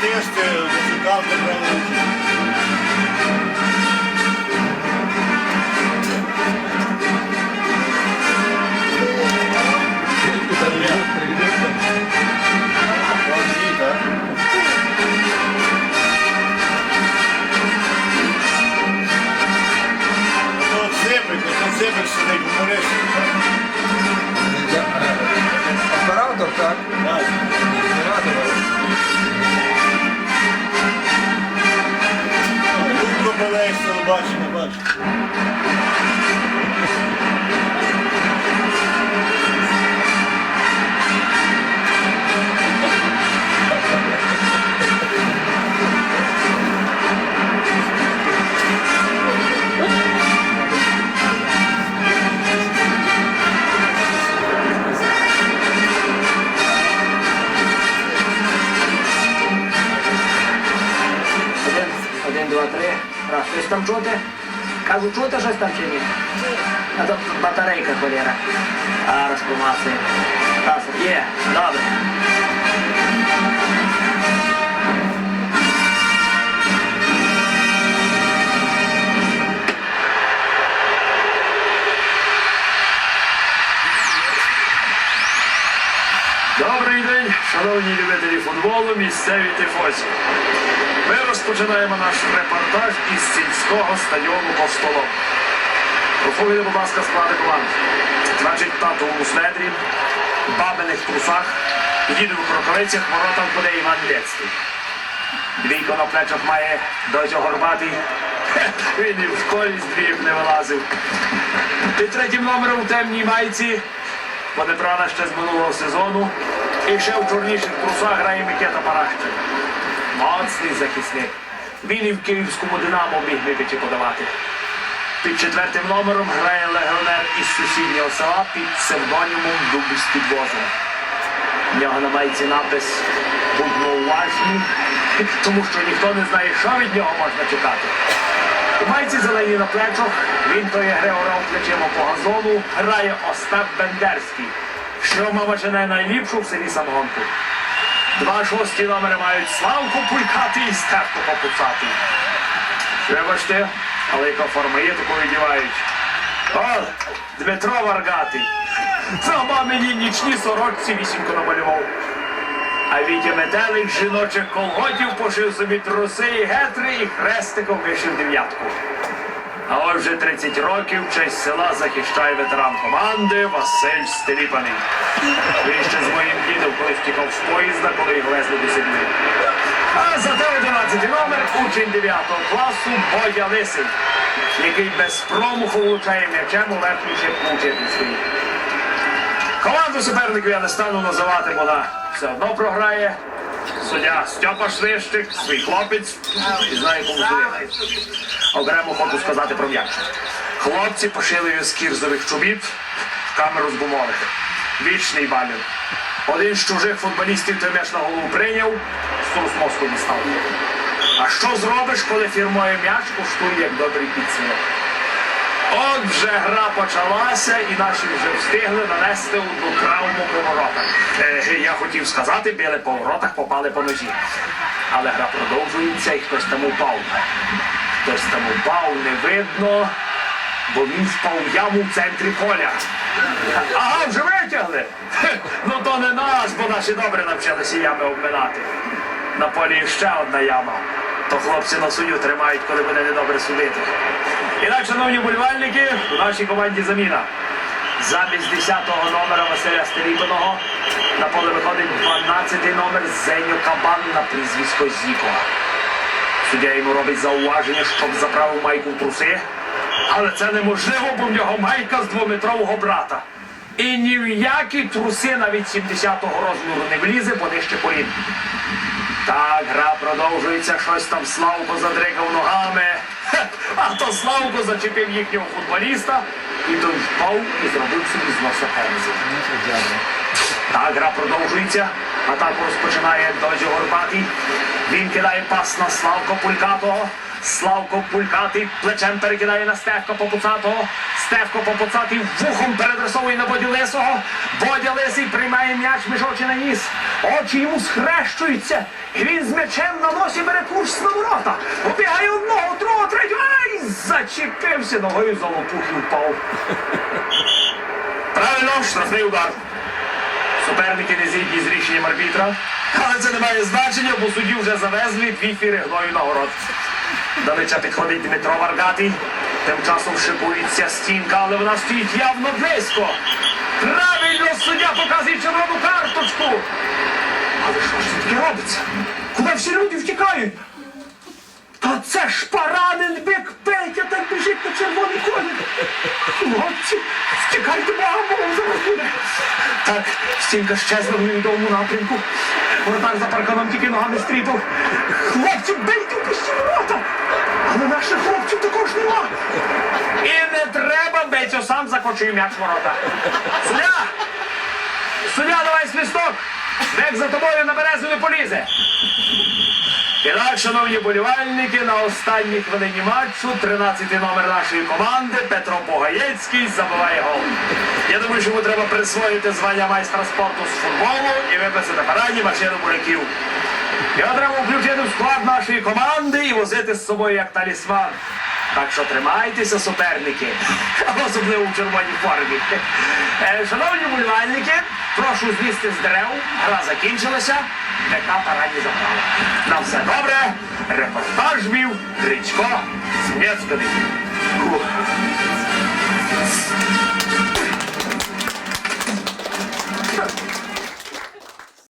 distance болеє з там чути? Кажу, чути щось там чи ні? А то батарейка холєра. А. Раз, є, добре. Футболу, місцеві тифозі. Ми розпочинаємо наш репортаж із сільського стадіону Костолом. Проходите, будь ласка, склади команд. Значить, тато у сведрі, бабиних трусах, діду в кроколицях, воротам буде Іван Децький. Двійко на плечах має дозьо горбатий. Хе, Він і в школі з двійок не вилазив. Під третім номером у темній майці Подебрана ще з минулого сезону. І ще в чорніших трусах грає Микета Парахчин. Моцний захисник. Він і в київському динамо міг випічі подавати. Під четвертим номером грає легіонер із сусіднього села під псевдонімом Дуб з. В нього на майці напис Будьмо тому що ніхто не знає, що від нього можна чекати. У майці зелені на плечах, він то є греорав плечима по газону, грає Остап Бендерський, що мама жене найліпшу в селі Самогонку. Два шості номери мають Славку Пулькати і Стевко Попуцати. Вибачте, але яка форма є, таку відівають. О, Дмитро Варгатий. Сама мені нічні сорочці вісімко намалював. А Вітя Метелик жіночих колготів пошив собі труси і гетри і хрестиком вишив дев'ятку. А от вже 30 років честь села захищає ветеран команди Василь Стеліпаний. Він ще з моїм дідом колись втікав з поїзда, коли їх везли до сідми. А зате 11 номер учень 9 класу Бодя Лисий, який без промаху влучає м'ячем у верхній шипку учительської. Команду суперників я не стану називати, вона все одно програє. Суддя Стьопа Швищик, свій хлопець, і знає, кому судити. Окремо хочу сказати про м'яч. Хлопці пошили з кірзових чобіт в камеру з гумових. Вічний балін. Один з чужих футболістів той м'яч на голову прийняв, струс мозку дістав. А що зробиш, коли фірмою м'яч коштує як добрий підсумок? От вже гра почалася, і наші вже встигли нанести одну травму по воротах. Е, я хотів сказати, били по воротах, попали по ножі. Але гра продовжується і хтось там упав. Хтось там упав, не видно, бо він впав яму в центрі поля. Ага, вже витягли. Ну то не нас, бо наші добре навчилися ями обминати. На полі ще одна яма. То хлопці на сую тримають, коли буде недобре судити. І так, шановні вболівальники, у нашій команді заміна. Замість 10-го номера Василя Стеріпаного на поле виходить 12-й номер Зеню Кабан на прізвисько Зіко. Суддя йому робить зауваження, щоб заправив майку в труси. Але це неможливо, бо в нього майка з двометрового брата. І ні в які труси навіть 70-го розміру не влізе, бо нижче колін. Так, гра продовжується, щось там Славко задригав ногами. А то Славко зачепив їхнього футболіста, і той впав і зробив собі з носа пензі. Так, гра продовжується. Атаку розпочинає Дозі Горбатий. Він кидає пас на Славко Пулькатого. Славко пулькатий плечем перекидає на Стевка Попуцатого. Стевко Попуцатий вухом передресовує на Бодю Лисого. Бодя Лисий приймає м'яч між очі на ніс. Очі йому схрещуються. І він з м'ячем на носі бере курс на ворота. Обігає одного, другого, третього. Ай! Зачепився ногою за лопух впав. Правильно, штрафний удар. Суперники не згідні з рішенням арбітра. Але це не має значення, бо судді вже завезли дві фіри гною нагород. Далеча підходить Дмитро Варгатий. Тим часом шикується стінка, але вона стоїть явно близько. Правильно суддя показує червону карточку. Але що ж таке робиться? Куди всі люди втікають? Та це ж поранен бик Петя так біжить на червоний колір. Хлопці, втікайте, бога Богом зараз буде. Так, стінка щезла в невідомому напрямку. Воротар за парканом тільки ногами стріпав. Хлопці, бийте в пусті ворота! Але наших хлопців також нема. І не треба, Бетю, сам закочує м'яч ворота. Суддя! Суддя, давай свисток! Бек за тобою на березу не полізе. І так, шановні болівальники, на останній хвилині матчу 13-й номер нашої команди Петро Погаєцький забиває гол. Я думаю, що йому треба присвоїти звання майстра спорту з футболу і виписати параді машину буряків. Його треба включити в склад нашої команди і возити з собою як талісман. Так що тримайтеся, суперники, особливо в червоній формі. Е, Шановні болівальники, прошу злізти з дерев. Гра закінчилася. ДК Тарані забрала. Грицько Смєцький. Фух.